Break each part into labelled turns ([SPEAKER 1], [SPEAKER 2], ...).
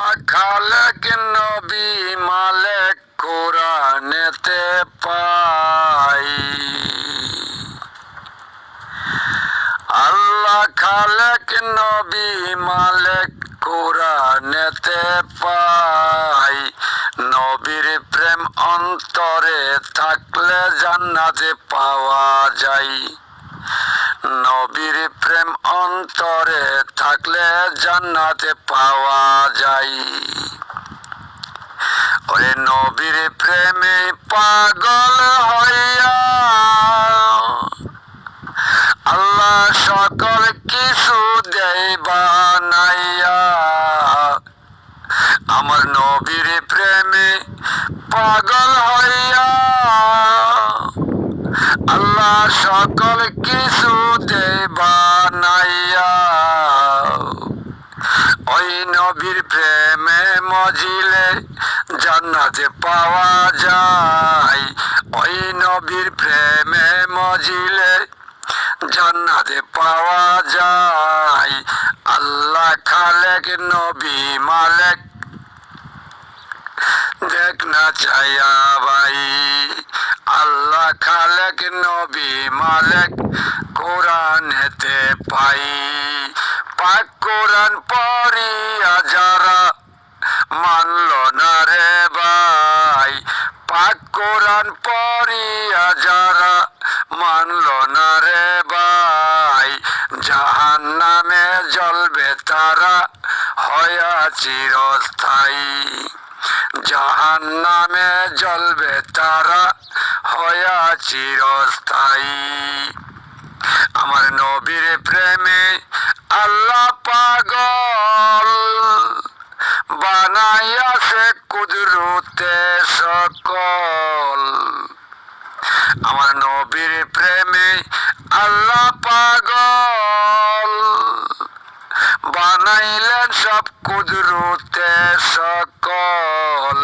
[SPEAKER 1] খালেক নবী মালেক কোরআনেতে পাই। আল্লাহ খালেক নবী মালেক কোরআনেতে পাই। নবীর প্রেম অন্তরে থাকলে জান্নাতে পাওয়া যায়। নবীর প্রেম অন্তরে থাকলে জান্নাতে পাওয়া যায়। ওরে নবীর প্রেমে পাগল হইয়া আল্লাহ সকল কিছু দেয় বানাইয়া আমার নবীর প্রেমে পাগল হইয়া আল্লাহ সকল কিছু দেয় বানাইয়া ওই নবীর প্রেমে মজিলে জান্নাতে পাওয়া যায়। ওই নবীর প্রেমে মজিলে জান্নাতে পাওয়া যায়। আল্লাহ খালেক, নবী মালেক। দেখ না চাইয়া ভাই। আল্লাহ খালেক, নবী মালেক। কোরআনেতে পাই। মানল না রে ভাই, পাক কোরআন পড়িয়া যারা মানল না রে ভাই জাহান নামে জ্বলবে তারা, হয়া চিরস্থায়ী। জাহান নামে জ্বলবে তারা, হয়া চিরস্থায়ী। আমার নবীর প্রেমে আল্লাহ পাগল। বানাইয়াছে কুদরতে সকল। আমার নবীর প্রেমে আল্লাহ পাগল। বানাইলেন সব কুদরতে সকল।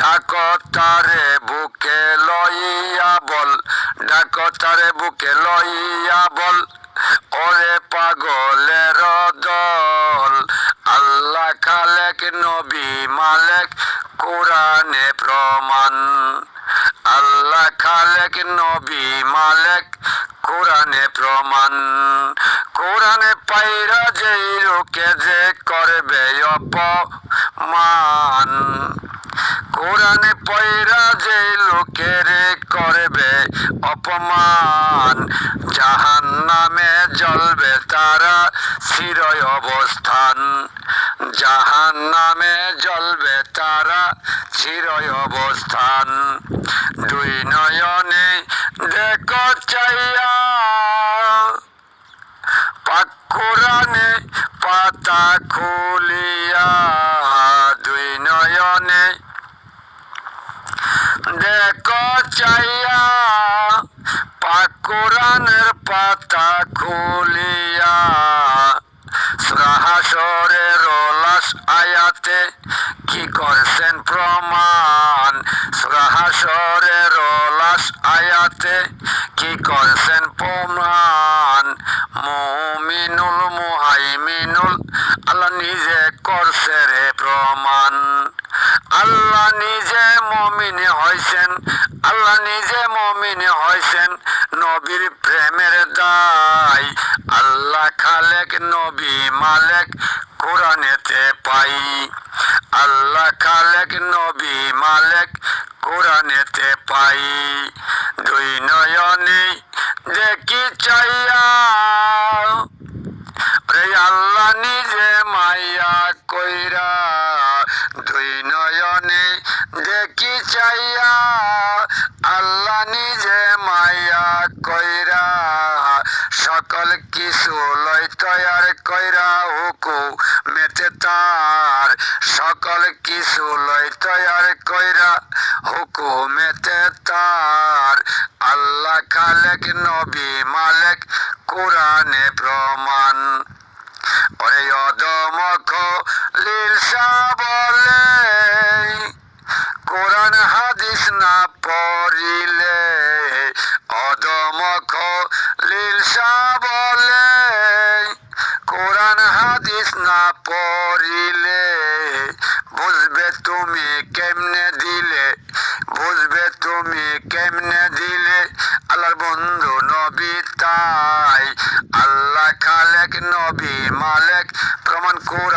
[SPEAKER 1] ডাকতারে বুকে লইয়া বল ডাকতারে বুকে লইয়া বল, ওরে পাগলের দল। আল্লাহ খালেক নবী মালেক, কোরআনে প্রমাণ। আল্লাহ খালেক নবী মালেক, কোরআনে প্রমাণ। কোরআনে পাইরা যেই লোকে যে করবে অপমান। কোরআনে পয়রা যে লোকের করবে অপমান। জাহান নামে জ্বলবে তারা চিরয় অবস্থান। জাহান নামে জ্বলবে তারা চিরয় অবস্থান। দুই নয়নে দেখ চাইয়া। পাক কোরআনে পাতা খুলিয়া। দুই নয়নে দেখ চাইয়া। পাক কোরআনের পাতা খুলিয়া। সরে রলাস আয়াতে কি করছেন প্রমাণ? সরে রলাস আয়াতে কি করছেন প্রমাণ? মুমিনুল মুহাইমিনুল, আল্লাহ নিজে করছে রে প্রমাণ। আল্লাহ নিজে মমিনে হয়েছেন, আল্লাহ নিজে মমিনে হয়েছেন নবীর প্রেমের দায়। আল্লাহ খালেক, নবী মালেক কোরআনেতে পাই, আল্লাহ খালেক নবী মালেক কোরআনেতে পাই। দুই নয়নে দেখি চাইয়া রে আল্লাহ নিজে মাইয়া কইরা। দুই নয়নে দেখি চাইয়া, আল্লাহ নিজে মাইয়া কইরা। সকল কিছু তৈয়ার কইরা হুকু মেতে তার। সকল কিছু লয় তৈয়ার কইরা হুকু মেতে তার। আল্লাহ খালেক, নবী মালেক, কোরআনে প্রমাণ ওরে অদমখ লিলসা বলে কোরআন হাদিস না পড়িলে অদমখ লিলসা বলে কোরআন হাদিস না পড়িলে বুঝবে তুমি কেমনে দিলে বুঝবে তুমি কেমনে দিলে আল্লাহর বন্ধু নবী তাই? আল্লাহ খালেক নবী মালেক প্রমাণ কোরআনেতে